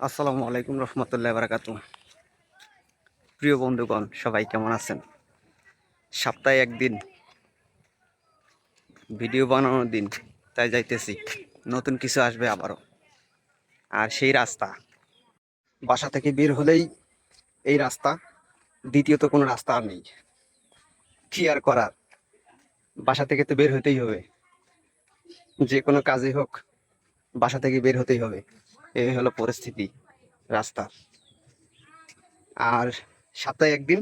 আসসালামু আলাইকুম রহমতুল্লাহ বারাকাতু। প্রিয় বন্ধুগণ, সবাই কেমন আছেন? সপ্তাহে একদিন ভিডিও বানানোর দিন, তাই যাইতেছি। নতুন কিছু আসবে আবারও। আর সেই রাস্তা, বাসা থেকে বের হলেই এই রাস্তা, দ্বিতীয়ত কোনো রাস্তা আর নেই। কি আর করার? বাসা থেকে তো বের হতেই হবে। যে কোনো কাজে হোক, বাসা থেকে বের হতেই হবে। এই হলো পরিস্থিতি, রাস্তা। আর সপ্তাহে একদিন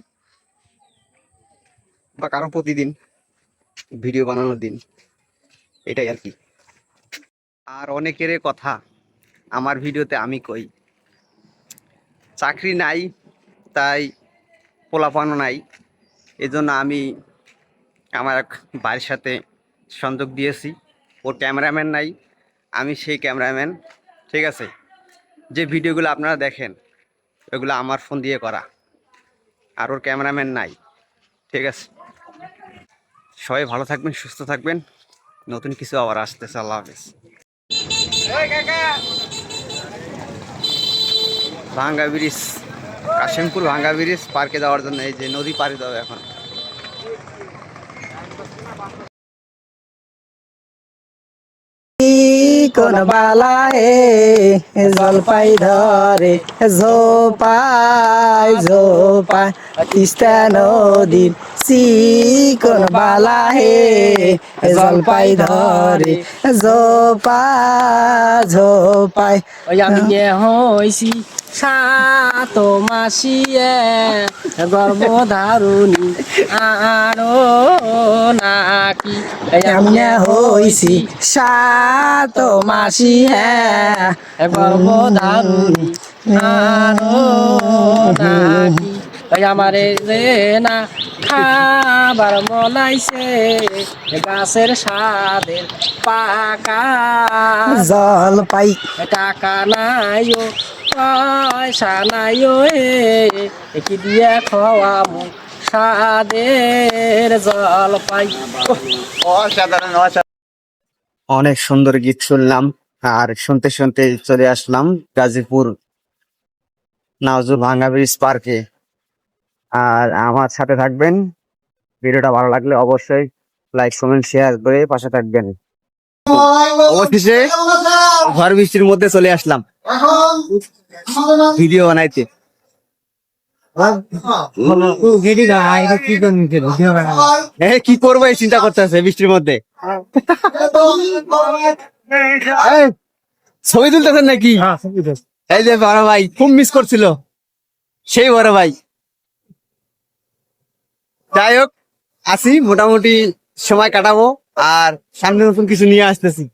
বা কারও প্রতিদিন ভিডিও বানানোর দিন, এটাই আর কি। আর অনেকের কথা, আমার ভিডিওতে আমি কই। চাকরি নাই, তাই পোলাপানো নাই, এজন্য আমি আমার এক ভাইয়ের সাথে সংযোগ দিয়েছি। ওর ক্যামেরাম্যান নাই, আমি সেই ক্যামেরাম্যান, ঠিক আছে? যে ভিডিওগুলো আপনারা দেখেন ওগুলো আমার ফোন দিয়ে করা। আর ওর ক্যামেরাম্যান নাই। ঠিক আছে? সবাই ভালো থাকবেন সুস্থ থাকবেন। নতুন কিছু আবার আসতেছে আল্লাহ হাফেজ। ভাঙ্গা ব্রিজ কাশিমপুর ভাঙ্গা ব্রিজ পার্কে যাওয়ার জন্য এই যে নদী পাড়ি দেবো এখন। কোন বালায়ে জলপাই ধরে ঝোপাই ঝোপাই তিস্তা নদীর কোন বালাহে জলপাই ধরে ঝোপা ঝোপাই ওই আমি হইছি সাত মাসিয়ে গর্ভধারুণী আরও নাকি। এমনে হইছি সাত মাসি হ্যাঁ গর্ভধারুণী আরও নাকি। আমারে যে না খাবার মনাইছে গাছের সাদের পাকা। জলপাই টাকা নাইও পয়সা নাইও এ কি দিয়ে খাওয়ামু সাদের জল পাই। অনেক সুন্দর গীত শুনলাম আর শুনতে শুনতে চলে আসলাম গাজীপুর নাওজুর ভাঙ্গা ব্রিজ পার্কে আর আমার সাথে থাকবেন। ভিডিওটা ভালো লাগলে অবশ্যই লাইক কমেন্ট শেয়ার করে পাশে থাকবেন। অবশেষে ঘর বৃষ্টির মধ্যে চলে আসলাম। ভিডিও বানাইতে। হ্যাঁ কি করব এই চিন্তা করতেছে বৃষ্টির মধ্যে? ছবি তুলতেছেন নাকি? এই যে বড় ভাই খুব মিস করছিল। সেই বড় ভাই। যাই হোক আসি মোটামুটি সময় কাটাবো আর সামনে নতুন কিছু নিয়ে আসতেছি।